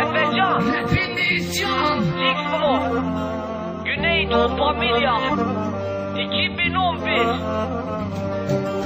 Efecan, Finnisyan, Xbox, Güneydoğu Familya, 2011.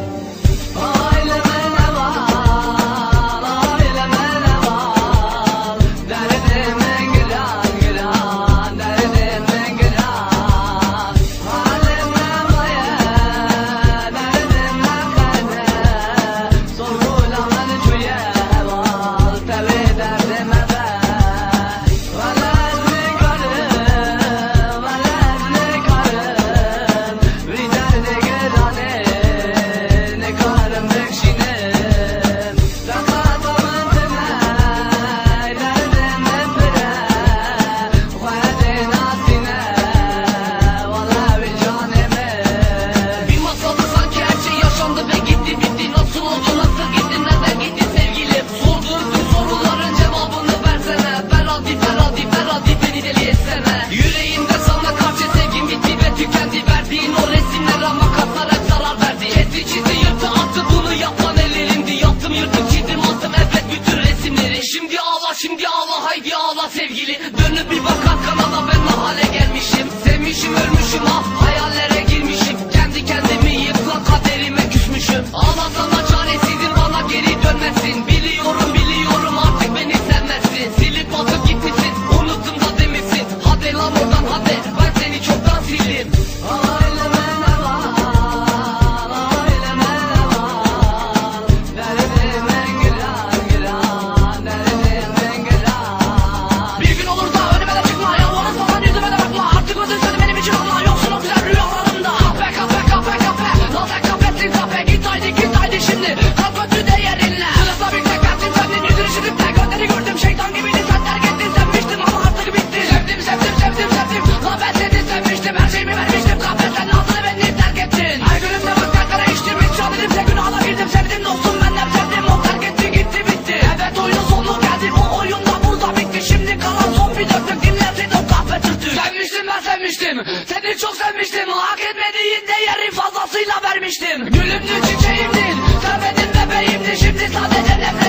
Seni çok sevmiştim Hak etmediğin değeri fazlasıyla vermiştim. Gülümdü çiçeğimdin Sevmedim bebeğimdi Şimdi sadece nefret